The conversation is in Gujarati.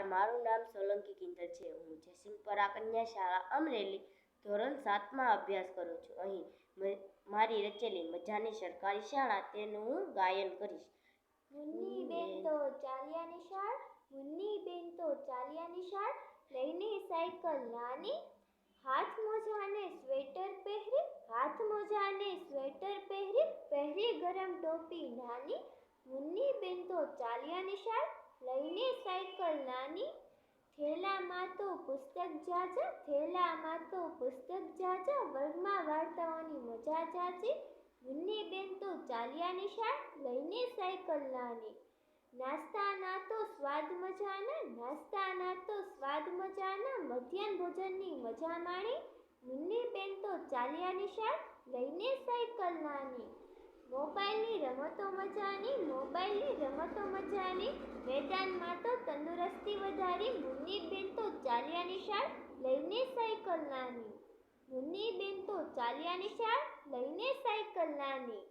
નમસ્કાર, મારું નામ સોલંકી કિંજલ છે. હું જયસિંહપરા કન્યા શાળા અમરેલી, ધોરણ સાતમાં અભ્યાસ કરું છું. અહીં મારી રચેલી મજાની સરકારી શાળા તેનું હું ગાયન કરીશ. મુન્ની બેન તો ચાલ્યા નિશાળ મુન્ની બેન તો ચાલ્યા નિશાળ લઈને સાયકલ નાની, હાથ મોજાને સ્વેટર પહેરી, હાથ મોજાને સ્વેટર પહેરી પહેરી ગરમ ટોપી નાની મુન્ની બેન તો ચાલ્યા નિશાળ લઈને સાયકલ નાની, થેલામાં તો પુસ્તક જાજા, થેલામાં તો પુસ્તક જાજા, વર્ગમાં વાર્તાઓની મજા જાજી મુન્ની બેન તો ચાલ્યા નિશાળ લઈને સાયકલ નાની. નાસ્તાના તો સ્વાદ મજાના, નાસ્તાના તો સ્વાદ મજાના, મધ્યાહન ભોજનની મજા માણી મુન્ની બેન તો ચાલ્યા નિશાળ લઈને સાયકલ નાની. મોબાઈલની રમતો મજાની, મોબાઈલની રમતો મજાની મેદાનમાં તો તંદુરસ્તી વધારી મુન્ની બેન તો ચાલ્યા નિશાળ લઈને સાયકલ નાની મુન્ની બેન તો ચાલ્યા નિશાળ લઈને સાયકલ નાની